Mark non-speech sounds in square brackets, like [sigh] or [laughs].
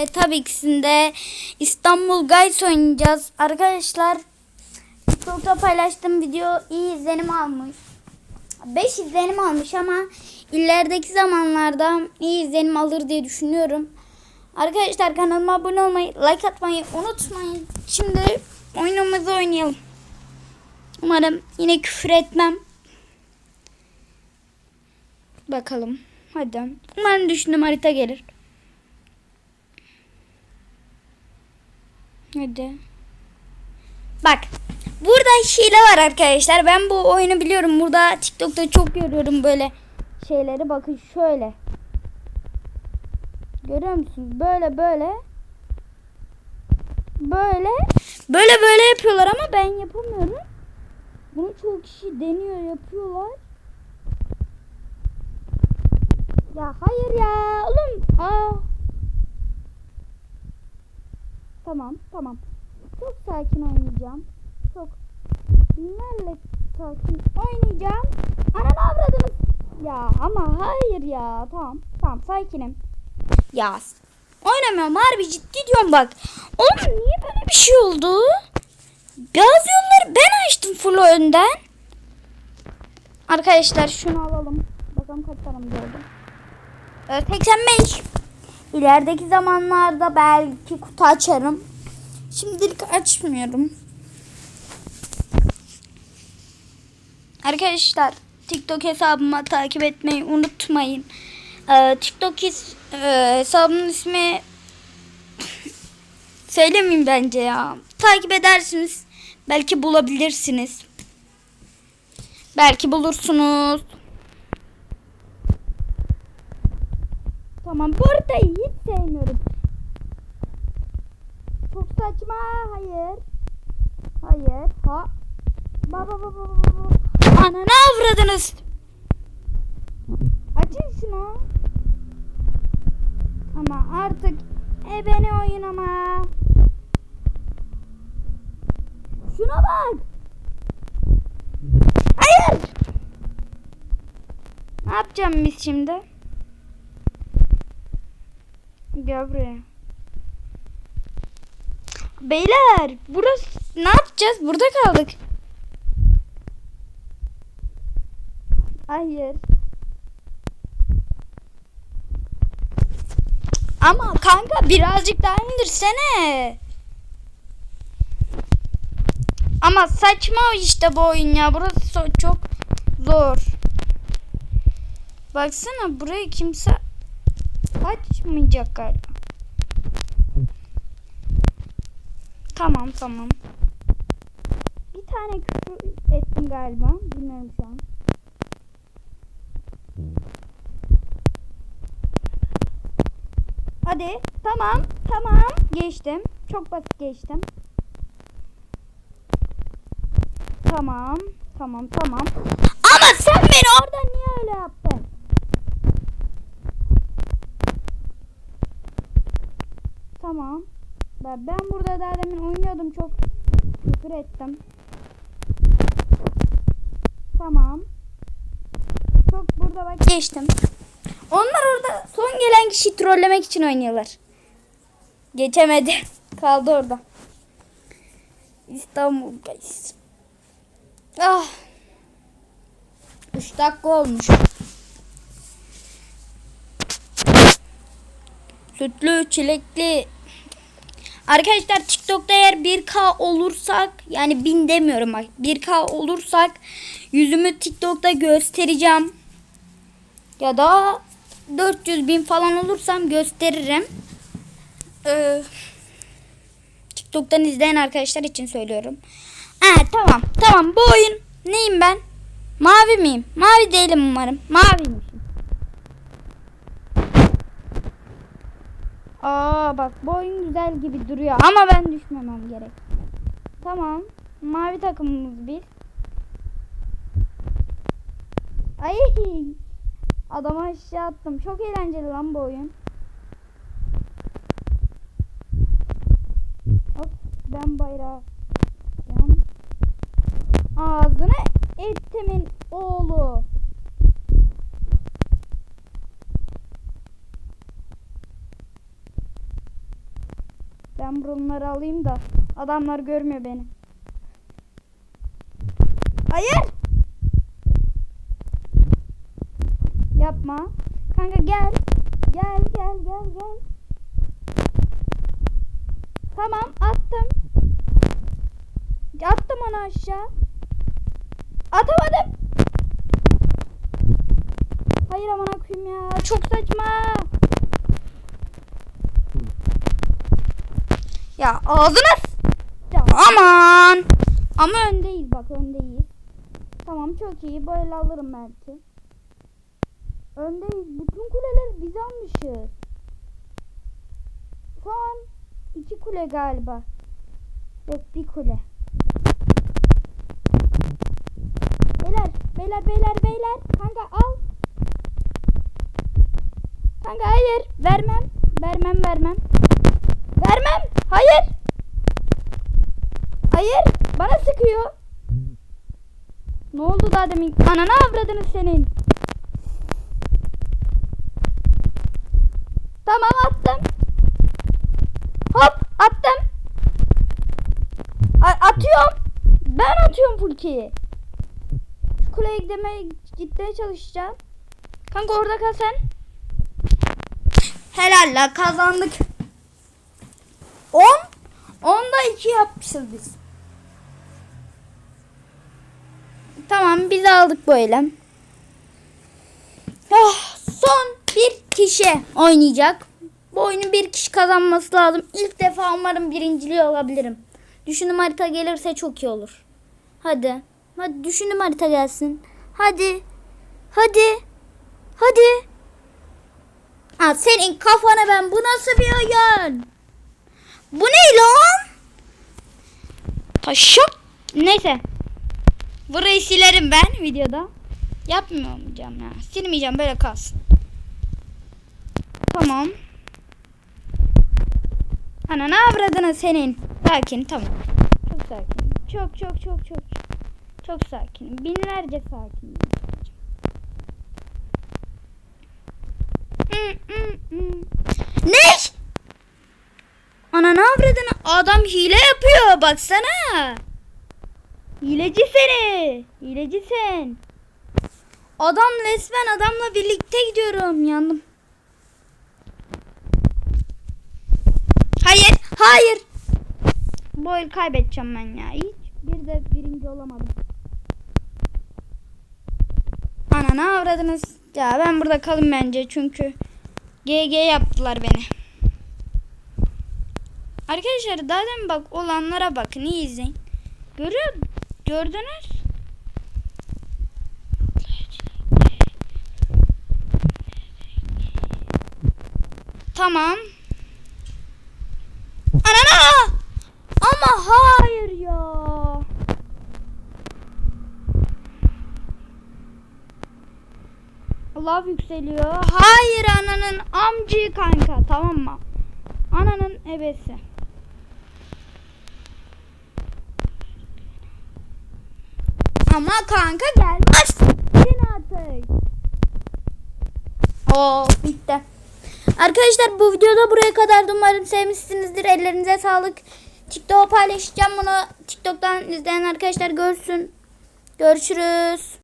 Ve tabii ikisinde İstanbul Guys oynayacağız. Arkadaşlar TikTok'ta paylaştığım video iyi izlenim almış. 5 izlenim almış ama ilerideki zamanlarda iyi izlenim alır diye düşünüyorum. Arkadaşlar kanalıma abone olmayı, like atmayı unutmayın. Şimdi oyunumuzu oynayalım. Umarım yine küfür etmem. Bakalım. Hadi. Umarım düşündüğüm harita gelir. Hadi. Bak. Burada hile var arkadaşlar. Ben bu oyunu biliyorum. Burada TikTok'ta çok görüyorum böyle şeyleri. Bakın şöyle. Görüyor musunuz? Böyle böyle. Böyle. Böyle böyle yapıyorlar ama ben yapamıyorum. Bunu çoğu kişi deniyor yapıyorlar. Ya hayır ya oğlum. Aa. Tamam tamam. Çok sakin oynayacağım. Çok nerede sakin oynayacağım. Ananı avradınız. Ya ama hayır ya. Tamam tamam sakinim. Ya oynamıyorum harbi ciddi diyorum bak. Oğlum niye böyle bir şey oldu? Bazı yolları ben açtım full önden. Arkadaşlar şunu alalım. Bakalım kaç paramız oldu. Ee, 85. İlerideki zamanlarda belki kutu açarım. Şimdilik açmıyorum. Arkadaşlar TikTok hesabıma takip etmeyi unutmayın. Ee, TikTok is, e, hesabımın ismi [coughs] söylemeyeyim bence ya. Takip edersiniz. Belki bulabilirsiniz. Belki bulursunuz. Tamam bu haritayı hiç sevmiyorum. Çok saçma. Hayır. Hayır. Ha. Baba baba baba baba. Ananı avradınız. Açın şunu. Ama artık ebeni oynama. Şuna bak. Hayır. Ne yapacağım biz şimdi? Gel buraya. Beyler burası ne yapacağız? Burada kaldık. Hayır. Ama kanka birazcık daha indirsene. Ama saçma işte bu oyun ya. Burası çok zor. Baksana burayı kimse açmayacak galiba. Tamam tamam. Bir tane küfür ettim galiba. Bilmiyorum şu an. Hadi. Tamam. Tamam. Geçtim. Çok basit geçtim. Tamam. Tamam. Tamam. Ama sen beni oradan niye öyle yaptın? Tamam. Ben, ben burada daha demin oynuyordum çok küfür ettim. Tamam. Çok burada bak geçtim. Onlar orada son gelen kişi trollemek için oynuyorlar. Geçemedi. [laughs] Kaldı orada. İstanbul guys. Ah. 3 dakika olmuş. Sütlü, çilekli. Arkadaşlar TikTok'ta eğer 1K olursak yani 1000 demiyorum bak 1K olursak yüzümü TikTok'ta göstereceğim. Ya da 400 bin falan olursam gösteririm. Ee, TikTok'tan izleyen arkadaşlar için söylüyorum. Ha tamam tamam bu oyun neyim ben? Mavi miyim? Mavi değilim umarım. Maviymişim. Aa bak bu oyun güzel gibi duruyor ama ben düşmemem gerek. Tamam. Mavi takımımız biz. Ay adama aşağı attım. Çok eğlenceli lan bu oyun. Hop ben bayrağı. Ağzına ettimin Ben buraları alayım da adamlar görmüyor beni. Hayır. Yapma. Kanka gel. Gel gel gel gel. Tamam attım. Attım onu aşağı. Atamadım. Hayır aman akıyım ya. Çok saçma. Ya ağzına ya aman. Ama öndeyiz bak öndeyiz. Tamam çok iyi böyle alırım belki. Öndeyiz. Bütün kuleleri biz almışız. An iki kule galiba. Yok bir kule. Beyler, beyler, beyler, beyler. Kanka al. Kanka hayır. Vermem. Vermem, vermem. Vermem. Hayır. Hayır. Bana sıkıyor. Ne oldu daha demin? Ananı avradını senin. Tamam attım. Hop attım. A- atıyorum. Ben atıyorum Fulki'yi. Şu kuleye gitmeye, gitmeye çalışacağım. Kanka orada kal sen. Helal la kazandık. 10 10'da 2 yapmışız biz. Tamam biz aldık bu eylem. Ah, son bir kişi oynayacak. Bu oyunu bir kişi kazanması lazım. İlk defa umarım birinciliği olabilirim. Düşünüm harita gelirse çok iyi olur. Hadi. Hadi düşünüm harita gelsin. Hadi. Hadi. Hadi. Ha senin kafana ben bu nasıl bir oyun? Bu ne lan? Taşak. Neyse. Burayı silerim ben videoda. Yapmayacağım ya. Silmeyeceğim böyle kalsın. Tamam. Ana ne avradını senin? Sakin tamam. Çok sakin. Çok çok çok çok. Çok sakin. Binlerce sakin. Ne? Ana ne avradını? Adam hile yapıyor baksana. Hileci seni. Hileci sen. Adam resmen adamla birlikte gidiyorum. Yandım. Hayır. Hayır. Bu el kaybedeceğim ben ya. Hiç bir de birinci olamadım. Ana ne avradınız? Ya ben burada kalın bence çünkü GG yaptılar beni. Arkadaşlar daha demin bak olanlara bakın iyi izleyin. Görüyor gördünüz? Tamam. Anana! Ama hayır ya. Lav yükseliyor. Hayır ananın amcı kanka tamam mı? Ananın ebesi. Ama kanka gelmez. Sen artık. Oo bitti. Arkadaşlar bu videoda buraya kadar umarım sevmişsinizdir. Ellerinize sağlık. TikTok'a paylaşacağım bunu. TikTok'tan izleyen arkadaşlar görsün. Görüşürüz.